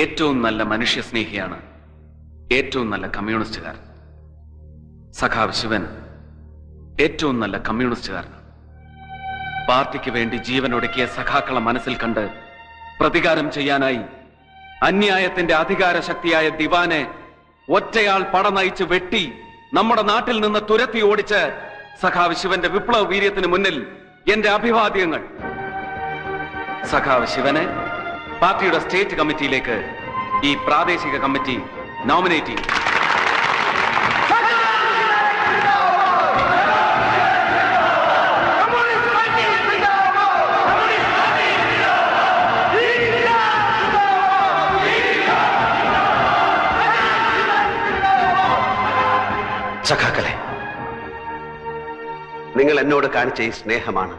ഏറ്റവും നല്ല മനുഷ്യസ്നേഹിയാണ് ഏറ്റവും നല്ല കമ്മ്യൂണിസ്റ്റുകാരൻ സഖാവ് ശിവൻ ഏറ്റവും നല്ല കമ്മ്യൂണിസ്റ്റുകാരൻ പാർട്ടിക്ക് വേണ്ടി ജീവനൊടുക്കിയ സഖാക്കളെ മനസ്സിൽ കണ്ട് പ്രതികാരം ചെയ്യാനായി അന്യായത്തിന്റെ അധികാര ശക്തിയായ ദിവാനെ ഒറ്റയാൾ പട നയിച്ച് വെട്ടി നമ്മുടെ നാട്ടിൽ നിന്ന് തുരത്തി ഓടിച്ച് സഖാവ് ശിവന്റെ വിപ്ലവ വീര്യത്തിന് മുന്നിൽ എന്റെ അഭിവാദ്യങ്ങൾ. സഖാവ് ശിവനെ പാർട്ടിയുടെ സ്റ്റേറ്റ് കമ്മിറ്റിയിലേക്ക് ഈ പ്രാദേശിക കമ്മിറ്റി നോമിനേറ്റ് ചെയ്യും. സഖാക്കളെ നിങ്ങൾ എന്നോട് കാണിച്ച ഈ സ്നേഹമാണ്